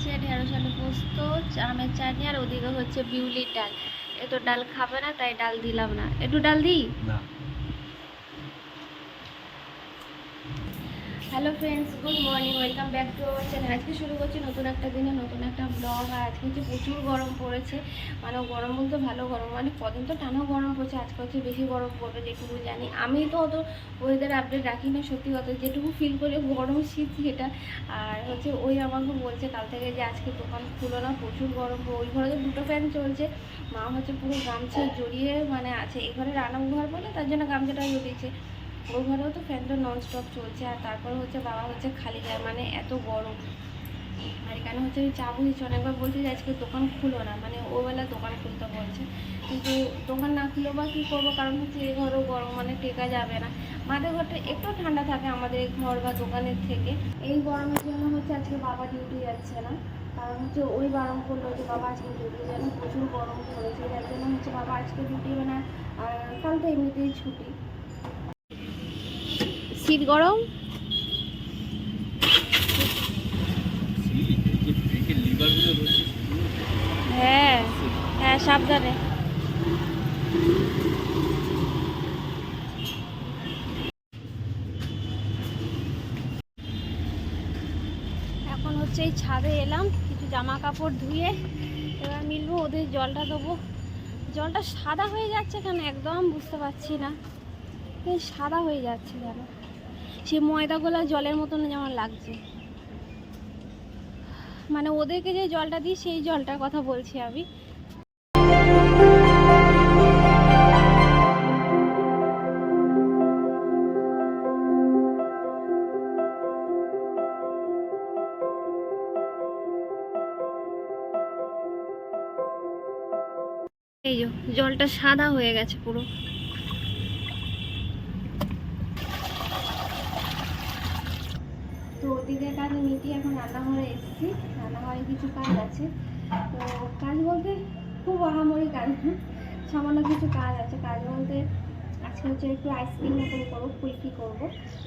হচ্ছে ঢেঁড়স, আলু পোস্ত, আমের চাটনি আর ওদিকে হচ্ছে বিউলির ডাল। এত ডাল খাবে না, তাই ডাল দিলাম না। একটু ডাল দিই? না। Hello friends good morning welcome back to our channel আজকে শুরু করছি নতুন একটা দিনে, নতুন একটা ব্লগ আর আজকে হচ্ছে প্রচুর গরম পড়েছে। মানে গরম বলতে ভালো গরম মানে কদিন তো টানা গরম পড়ছে, আজকে হচ্ছে বেশি গরম পড়বে যেটুকু জানি। আমি তো অত ওয়েদার আপডেট রাখি না, সত্যি কথা, যেটুকু ফিল করি গরম শীত যেটা আর হচ্ছে ওই আমাকে বলছে কাল থেকে যে আজকে দোকান খুলো না, প্রচুর গরম ওই ঘরে তো দুটো ফ্যান চলছে, মা হচ্ছে পুরো গামছা জড়িয়ে মানে আছে এই ঘরে রান্না ঘর বলে তার জন্য গামছাটা জড়িয়েছে। ওই ঘরেও তো ফ্যানটা নন স্টপ চলছে আর তারপরে হচ্ছে বাবা হচ্ছে খালি যায় মানে এত গরম। আর এখানে হচ্ছে চা বুঝেছি অনেকবার বলছি যে আজকে দোকান খুলো না মানে ওবেলা দোকান খুলতে বলছে। কিন্তু দোকান না খুলো বা কী করব? কারণ হচ্ছে এই ঘরও গরম মানে টেকা যাবে না। মাদের ঘরটা একটু ঠান্ডা থাকে আমাদের ঘর বা দোকানের থেকে। এই গরমের জন্য হচ্ছে আজকে বাবা ডিউটি যাচ্ছে না। কারণ হচ্ছে ওই বারণ করল যে বাবা আজকে ডিউটি যেন প্রচুর গরম পড়েছে, যার জন্য হচ্ছে বাবা আজকে ডিউটি মানে আর কাল তো এমনিতেই ছুটি। শীত গরম। হ্যাঁ হ্যাঁ সাবধানে। এখন হচ্ছে এই ছাদে এলাম, কিছু জামা কাপড় ধুয়ে এবার মিলবো, ওদের জলটা দেবো। জলটা সাদা হয়ে যাচ্ছে কেন একদম বুঝতে পারছি না। সাদা হয়ে যাচ্ছে যেন সে ময়দাগুলো জলের মতন যেমন লাগছে। মানে ওদেরকে যে জলটা দিই, সেই জলটার কথা বলছি আমি। এই জলটা সাদা হয়ে গেছে পুরো। তো কাজ মিটিয়ে এখন রান্নাঘরে এসেছি। রান্নাঘরে কিছু কাজ আছে। তো কাজ বলতে খুব আহামরি কাজ সামান্য কিছু কাজ আছে। কাজ বলতে আজকে হচ্ছে একটু আইসক্রিম মতন করব, কুলফি করব।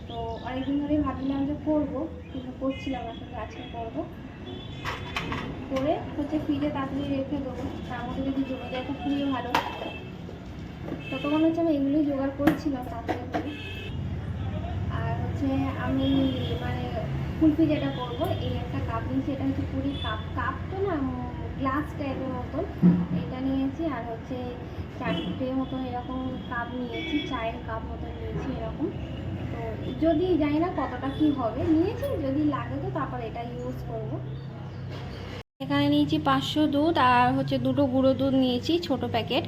তো অনেকদিন ধরেই ভাবছিলাম যে করব, কিন্তু করছিলাম না, কিন্তু আজকে করব। করে হচ্ছে ফ্রিজে তাড়াতাড়ি রেখে দেবো। তার মধ্যে যদি জমে যায় তো খুবই ভালো। ততক্ষণ হচ্ছে আমি এগুলোই জোগাড় করছিলাম, তাড়াতাড়ি করে। আর হচ্ছে আমি মানে কুলফি যেটা করব, এই একটা কাপ নিয়েছি, এটা হচ্ছে পুরি কাপ কাপ তো না গ্লাস টাইপের মতন। এটা নিয়েছি আর হচ্ছে চারটে মতো এরকম কাপ নিয়েছি, চায়ের কাপ মতো নিয়েছি এরকম। তো যদি জানি না কতটা কি হবে, নিয়েছি, যদি লাগে তো তারপর এটা ইউজ করব। এখানে নিয়েছি পাঁচশো দুধ আর হচ্ছে দুটো গুঁড়ো দুধ নিয়েছি, ছোট প্যাকেট।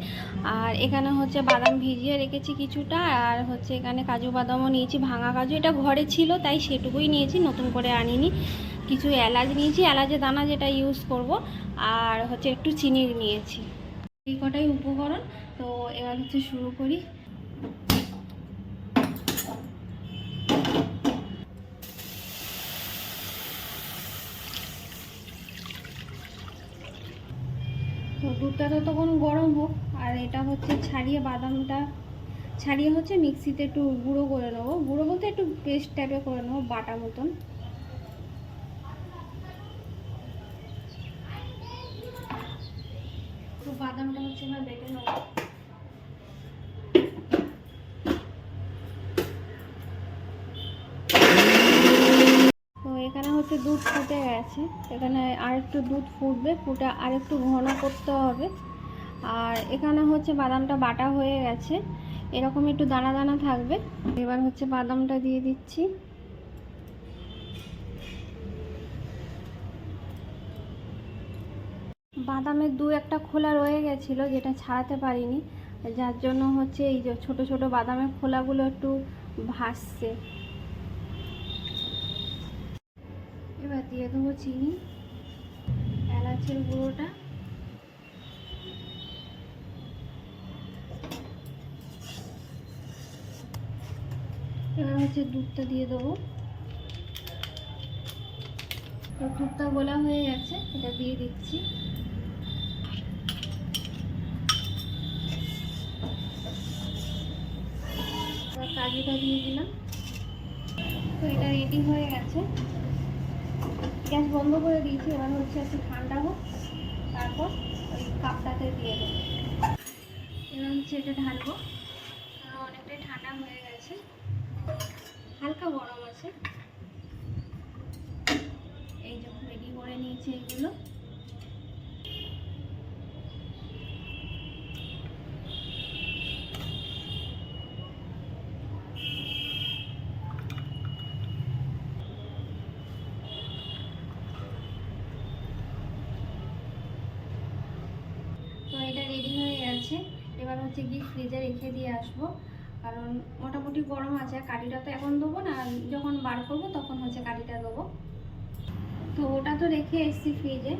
আর এখানে হচ্ছে বাদাম ভিজিয়ে রেখেছি কিছুটা, আর হচ্ছে এখানে কাজু বাদামও নিয়েছি, ভাঙা কাজু। এটা ঘরে ছিল, তাই সেটুকুই নিয়েছি, নতুন করে আনিনি। কিছু এলাচ নিয়েছি, এলাচের দানা যেটা ইউজ করব, আর হচ্ছে একটু চিনি নিয়েছি। এই কটাই উপকরণ, তো এবার হচ্ছে শুরু করি তো দুধটা ততক্ষণ গরম হোক, আর এটা হচ্ছে ছাড়িয়ে বাদামটা, ছাড়িয়ে হচ্ছে মিক্সিতে একটু গুঁড়ো করে নেব। গুঁড়ো বলতে একটু পেস্ট টাইপের করে নেব, বাটা মতন। তো বাদামটা হচ্ছে না বেটে নেব তো হচ্ছে দুধ ফুটে গেছে। এখানে আর একটু দুধ ফুটবে, ফুটে আর একটু ঘন করতে হবে। আর এখানে হচ্ছে বাদামটা বাটা হয়ে গেছে। এরকম একটু দানা দানা থাকবে। এবার হচ্ছে বাদামটা দিয়ে দিচ্ছি। বাদামের দু একটা খোলা রয়ে গেছিল, যেটা ছাড়াতে পারিনি। যার জন্য হচ্ছে এই যে ছোটো ছোটো বাদামের খোলাগুলো একটু ভাসছে। এবার দিয়ে দেবো চিনি, এলাচের গুঁড়োটা। এবার হচ্ছে দুধটা দিয়ে দেবো। দুধটা গোলা হয়ে গেছে, এটা দিয়ে দিচ্ছি। কাজুটা দিয়ে দিলাম। তো এটা রেডি হয়ে গেছে। গ্যাস বন্ধ করে দিয়েছি, এবার হচ্ছে একটু ঠান্ডা হোক তারপর ওই কাপটাতে দিয়ে দেবো। এবার হচ্ছে এটা ঢালবো। অনেকটাই ঠান্ডা হয়ে গেছে। হালকা গরম আছে। এই যখন রেডি করে নিয়েছি এইগুলো তো এটা রেডি হয়ে গেছে এবার হচ্ছে গিয়ে ফ্রিজে রেখে দিয়ে আসব। কারণ মোটামুটি গরম আছে কাঠিটা তো এখন দেবো না যখন বার করব তখন হচ্ছে কাঠিটা দেবো তো ওটা তো রেখে এসেছি ফ্রিজে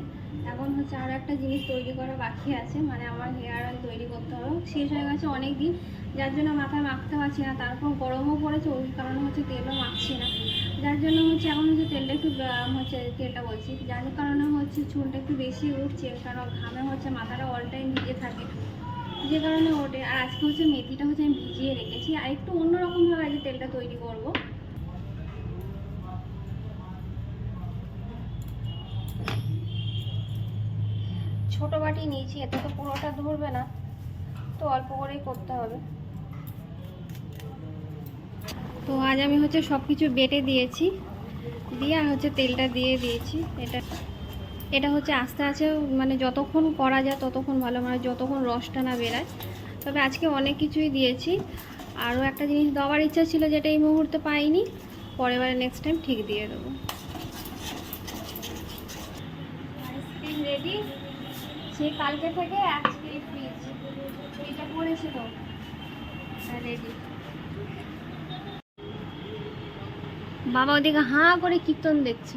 এখন হচ্ছে আরও একটা জিনিস তৈরি করা বাকি আছে মানে আমার হেয়ার অয়েল তৈরি করতে হবে। শেষ হয়ে গেছে অনেক দিন, যার জন্য মাথায় মাখতে পারছি না, তারপর গরমও পড়েছে, ওই কারণে হচ্ছে তেলও মাখছি না। যার জন্য হচ্ছে এখন হচ্ছে তেলটা একটু হচ্ছে, তেলটা বলছি। যার কারণে হচ্ছে চুলটা একটু বেশি উঠছে, কারণ ঘামে হচ্ছে মাথাটা অল টাইম ভিজে থাকে। যে কারণে ওঠে আর আজকে হচ্ছে মেথিটা হচ্ছে আমি ভিজিয়ে রেখেছি, আর একটু অন্যরকমভাবে আজকে তেলটা তৈরি করব। ছোট বাটি নিয়েছি, এতে তো পুরোটা ধরবে না, তো অল্প করেই করতে হবে। তো আজ আমি হচ্ছে সব কিছু বেটে দিয়েছি, দিয়ে আর হচ্ছে তেলটা দিয়ে দিয়েছি, এটা এটা হচ্ছে আস্তে আস্তে মানে যতক্ষণ করা যায় ততক্ষণ ভালো মানে যতক্ষণ রসটা না বেরায়। তবে আজকে অনেক কিছুই দিয়েছি। আরও একটা জিনিস দেওয়ার ইচ্ছা ছিল যেটা এই মুহূর্তে পাইনি পরের বারে নেক্সট টাইম ঠিক দিয়ে দেবো। আইসক্রিম রেডি সে কালকে থেকে আজকে ফ্রিজ এটা করেছিল রেডি বাবা ওদিকে হাঁ করে কীর্তন দেখছে।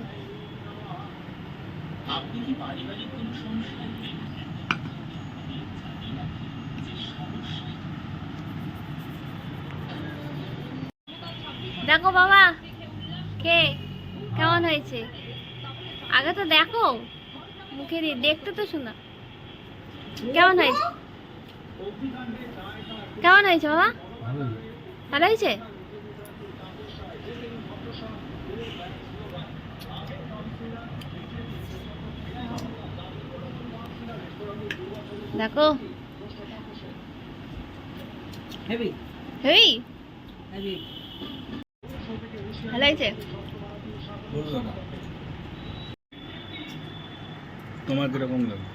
আপনি কি পারিবারিক কোনো সমস্যা দেখো বাবা, কে? কেমন হয়েছে? আগে তো দেখো, মুখে দিয়ে দেখতে তো শোনা। কেমন হয়েছে? কেমন হয়েছে বাবা? ভালো হয়েছে? দেখো। হেভি। Hey heavy. ভালো হয়েছে? তোমার কীরকম লাগে?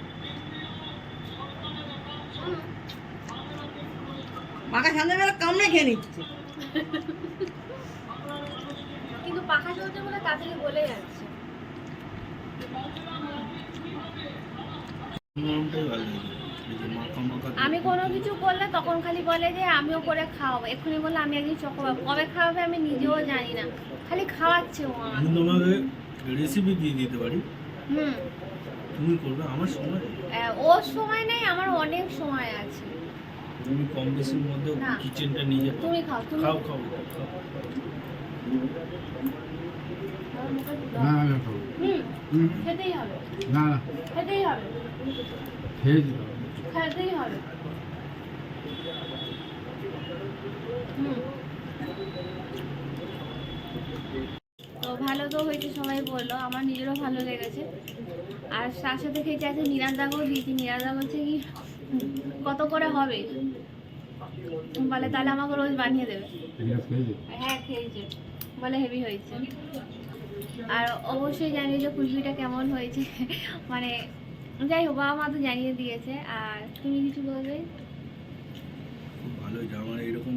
মাখা সন্ধ্যাবেলা কামড়ে খেয়ে নিচ্ছে। কিন্তু পাখা চলছে বলে তাড়াতাড়ি বলে যাচ্ছে। ভালো। আমি কোনো কিছু করলে তখন খালি বলে যে আমিও করে খাওয়াবো। এক্ষুনি বললে আমি একদিন চকোবাবু কবে খাওয়াবে আমি নিজেও জানি না। খালি খাওয়াচ্ছে ও আমি তোমাকে রেসিপি দিয়ে দিতে পারি। হুম। তুমি করবে আমার সময় ওর সময় নেই আমার অনেক সময় আছে। তুমি কম বেশির মধ্যে কিচেনটা নিয়ে তুমি খাও তুমি খাও খাও খাও। না না হুম খেতেই হবে। না খেতেই হবে। খেয়ে। খেতেই হবে। তো ভালো তো হয়েছে সবাই বলল। আমার নিজেরও ভালো লেগেছে। আর তার সাথে খেয়েছি আছে নিরান্দাকেও দিয়েছি। নিরান্দা বলছে কি কত করে হবে? বলে তাহলে আমাকে রোজ বানিয়ে দেবে। হ্যাঁ খেয়েছে। বলে হেভি হয়েছে। আর অবশ্যই জানি যে কুলফিটা কেমন হয়েছে। মানে যাই হোক বাবা মা তো জানিয়ে দিয়েছে। আর তুমি কিছু বলবে? খুব ভালো এরকম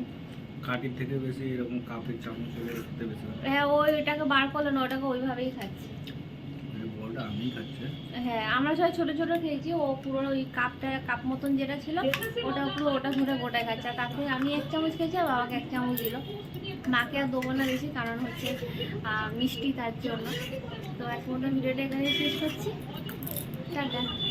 কাটির থেকে বেশি এরকম কাপের চামচ খেতে বেশি হ্যাঁ ওই ওটাকে বার করল না ওটাকে ওইভাবেই খাচ্ছি। এই বলটা আমিই খাচ্ছি। হ্যাঁ আমরা সবাই ছোট ছোট খেয়েছি ও পুরো ওই কাপটা কাপ মতন যেটা ছিল ওটা পুরো ওটা ধরে খাচ্ছে। তারপরে আমি এক চামচ খেয়েছি আর বাবাকে এক চামচ দিল। মাকে আর দেবো না বেশি কারণ হচ্ছে মিষ্টি তার জন্য। তো মতো ভিডিওটা এখানে শেষ করছি। 站着。